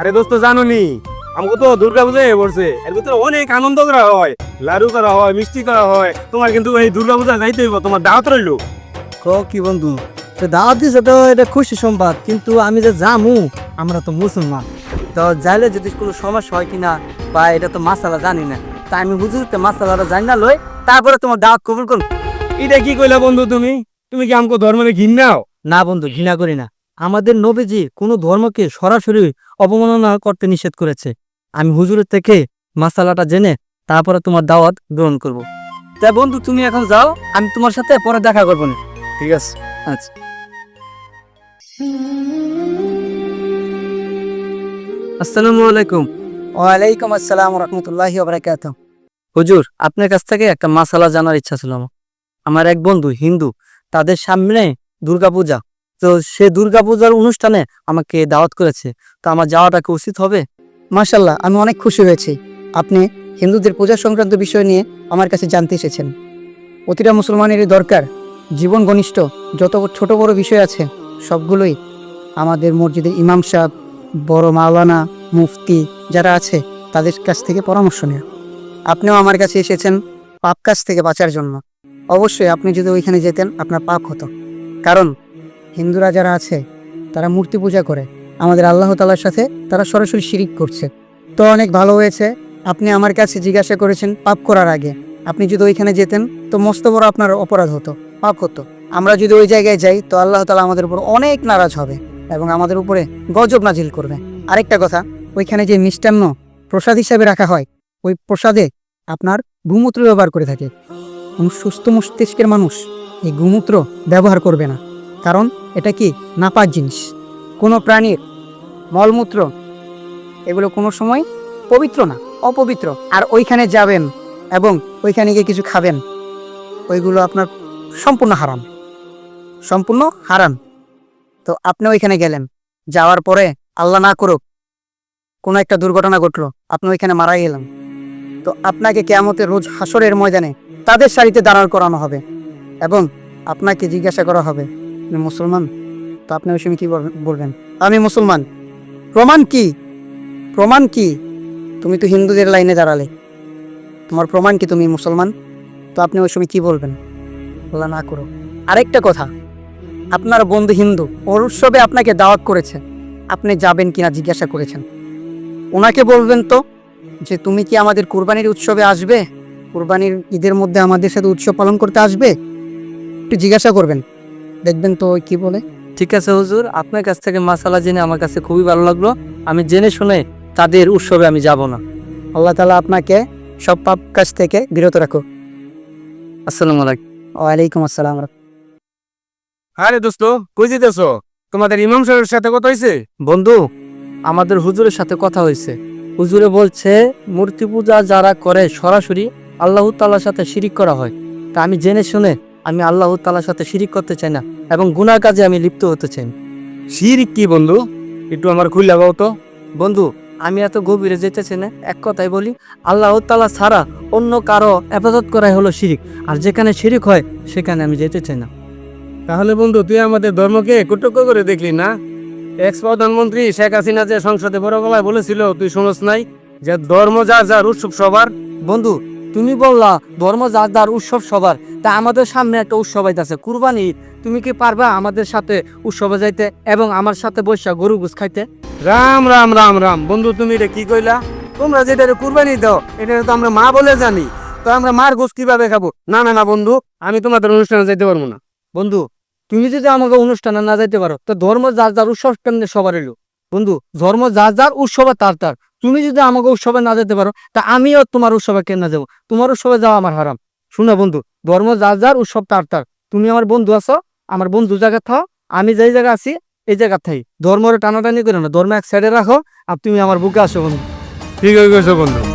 আরে দোস্ত জানো নি আমাকে তো দুর্গা পূজা পড়ছে। এর ভিতরে অনেক আনন্দ করা হয় লাড়ু করা হয় মিষ্টি করা হয়। তোমার কিন্তু এই দুর্গা পূজা যাইতে হইব তোমার দাওয়াত রইল। ক কি বন্ধু? তো দাওয়াত দিছে তো এটা খুশি সম্বাদ কিন্তু আমি যে জামু আমরা তো মুসলমান। তো যাইলে যদি কোনো সমস্যা হয় কিনা বা এটা তো মাসালা জানি না। তা আমি হুজুরতে মাসালাটা জানি না লই তারপরে তোমার দাওয়াত কবুল করুন এটা কি কইলা বন্ধু তুমি? তুমি কি আমাকে ধর্মে ঘিন্নাও না বন্ধু ঘৃণা করি না। আমাদের নবীজি কোনো ধর্মকে সরাসরি অবমাননা করতে নিষেধ করেছে। আমি হুজুরের থেকে মাসালাটা জেনে তারপরে তোমার দাওয়াত গ্রহণ করব। তাই বন্ধু তুমি এখন যাও আমি তোমার সাথে পরে দেখা করব না। ঠিক আছে। আচ্ছা। আসসালামু আলাইকুম। ওয়ালাইকুম আসসালাম রহমতুল্লাহি বারাকাত হুজুর আপনার কাছ থেকে একটা মাসালা জানার ইচ্ছা ছিল আমার। আমার এক বন্ধু হিন্দু তাদের সামনে দুর্গাপূজা। তো সে দুর্গাপূজার অনুষ্ঠানে আমাকে দাওয়াত করেছে। তো আমার যাওয়াটা কি উচিত হবে? মাশাল্লাহ আমি অনেক খুশি হয়েছি। আপনি হিন্দুদের পূজা সংক্রান্ত বিষয় নিয়ে আমার কাছে জানতে এসেছেন। প্রতিটা মুসলমানেরই দরকার। জীবন ঘনিষ্ঠ, যত ছোট বড় বিষয় আছে, সবগুলোই আমাদের মসজিদের ইমাম সাহেব, বড় মাওলানা, মুফতি যারা আছে, তাদের কাছ থেকে পরামর্শ নেওয়া আপনিও আমার কাছে এসেছেন পাপ কাজ থেকে বাঁচার জন্য। অবশ্যই আপনি যদি ওইখানে যেতেন, আপনার পাপ হতো। কারণ হিন্দুরা যারা আছে, তারা মূর্তি পূজা করে। আমাদের আল্লাহ তালার সাথে তারা সরাসরি শিরিক করছে। তো অনেক ভালো হয়েছে। আপনি আমার কাছে জিজ্ঞাসা করেছেন পাপ করার আগে। আপনি যদি ওইখানে যেতেন, তো মস্ত বড় আপনার অপরাধ হতো, পাপ হতো। আমরা যদি ওই জায়গায় যাই, তো আল্লাহ তালা আমাদের উপর অনেক নারাজ হবে এবং আমাদের উপরে গজব নাজিল করবে। আরেকটা কথা, ওইখানে যে মিষ্টান্ন প্রসাদ হিসাবে রাখা হয়, ওই প্রসাদে আপনার গুমূত্র ব্যবহার করে থাকে। সুস্থ মস্তিষ্কের মানুষ এই গুমূত্র ব্যবহার করবে না। কারণ এটা কি নাপাক জিনিস? কোনো প্রাণীর মলমূত্র, এগুলো কোনো সময় পবিত্র না, অপবিত্র। আর ওইখানে যাবেন এবং ওইখানে গিয়ে কিছু খাবেন, ওইগুলো আপনার সম্পূর্ণ হারাম। সম্পূর্ণ হারাম। তো আপনি ওইখানে গেলেন, যাওয়ার পরে আল্লাহ না করুক, কোনো একটা দুর্ঘটনা ঘটলো, আপনি ওইখানে মারা গেলেন। তো আপনাকে কেয়ামতের রোজ হাসরের ময়দানে তাদের সারিতে দাঁড়ার করানো হবে এবং আপনাকে জিজ্ঞাসা করা হবে আপনি মুসলমান? তো আপনি ওই সময় কী বলবেন- আমি মুসলমান। প্রমাণ কি? প্রমাণ কি? তুমি তো হিন্দুদের লাইনে দাঁড়ালে। তোমার প্রমাণ কি তুমি মুসলমান? তো আপনি ওই সময় কী বলবেন? আল্লাহ না করো। আরেকটা কথা, আপনার বন্ধু হিন্দু, ওর উৎসবে আপনাকে দাওয়াত করেছে। আপনি যাবেন কিনা জিজ্ঞাসা করেছেন। ওনাকে বলবেন তো, যে তুমি কি আমাদের কুরবানির উৎসবে আসবে? কুরবানির ঈদের মধ্যে আমাদের সাথে উৎসব পালন করতে আসবে? একটু জিজ্ঞাসা করবেন। দেখবেন তো কি বলে? ঠিক আছে হুজুর আপনার কাছ থেকে মাসালা জেনে আমার কাছে খুবই ভালো লাগল। আমি জেনে শুনে তাদের উৎসবে আমি যাব না। আল্লাহ তালা আপনাকে সব পাপ কাজ থেকে বিরত রাখো আসসালামু আলাইকুম। ওয়ালাইকুম আসসালাম আরে দোস্ত কই যেতেছো তোমাদের ইমাম সাহেবের সাথে কথা হয়েছে বন্ধু আমাদের হুজুরের সাথে কথা হয়েছে হুজুরে বলছে মূর্তি পূজা যারা করে সরাসরি আল্লাহ তাআলার সাথে শিরিক করা হয়। তা আমি জেনে শুনে আমি আল্লাহ তাআলার সাথে শিরিক করতে চাই না এবং গুনাহ কাজে আমি লিপ্ত হতে চাই শিরিক কি বন্ধু? একটু আমার খুললা বাও তো। বন্ধু আমি এত গভীরে যেতেছি না এক কথাই বলি আল্লাহ তালা ছাড়া অন্য কারও আপাতত করাই হলো শিরিক আর যেখানে শিরিক হয় সেখানে আমি যেতে চাই না। তাহলে বন্ধু তুই আমাদের ধর্মকে কুটক্য করে দেখলি না? এক্স প্রধানমন্ত্রী শেখ হাসিনা যে সংসদে বড় গলায় বলেছিল তুই শুনস নাই? যে ধর্ম যা যার উৎসব সবার। বন্ধু তুমি বললা ধর্ম যার যার উৎসব সবার তা আমাদের সামনে একটা উৎসব আছে কুরবানি। তুমি কি পারবা আমাদের সাথে উৎসবে যাইতে এবং আমার সাথে বৈশা গরু গুছ খাইতে? রাম রাম রাম রাম। বন্ধু তুমি এটা কি কইলা? তোমরা যেটা কুরবানি দাও এটা তো আমরা মা বলে জানি। তো আমরা মার গোস কীভাবে খাব? না না না বন্ধু আমি তোমাদের অনুষ্ঠানে যাইতে পারব না। বন্ধু তুমি যদি আমাকে অনুষ্ঠানে না যাইতে পারো তো ধর্ম যার যার উৎসব কেমনে সবার এলো বন্ধু ধর্ম যার যার উৎসবে তার তার। তুমি যদি আমাকে উৎসবে না যেতে পারো, তা আমিও তোমার উৎসবে কেন না যাব? তোমার উৎসবে যাওয়া আমার হারাম। শুনো বন্ধু, ধর্ম যার যার, উৎসব তার তার। তুমি আমার বন্ধু আছো, আমার বন্ধু জায়গা থাও, আমি যেই জায়গা আছি, এই জায়গা থাই। ধর্মের টানাটানি করে না, ধর্ম এক সাইডে রাখো, আর তুমি আমার বুকে আসো বন্ধু। ঠিক হয়ে গেছো বন্ধু।